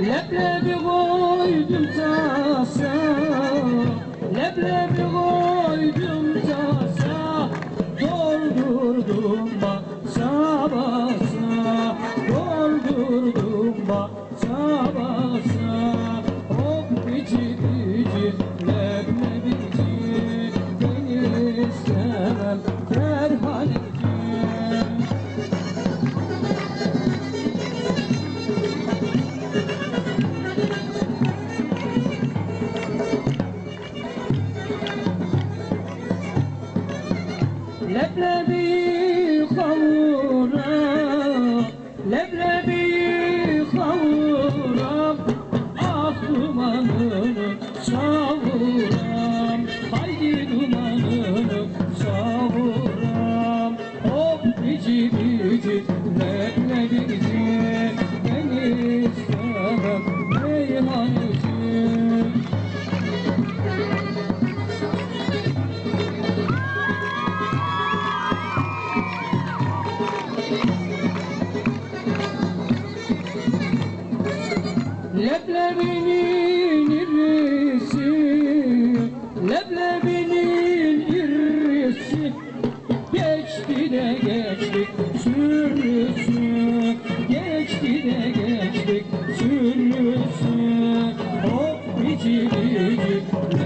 Leblebi koydum tasa Leblebi Leblebi kavura Leblebi kavura Ah dumanını savuram Haydi dumanını savuram. Hop içim Leblebinin irisi Leblebinin irisi Geçti de geçtik sürüsü. Geçti de geçtik sürüsü. Hop bici bici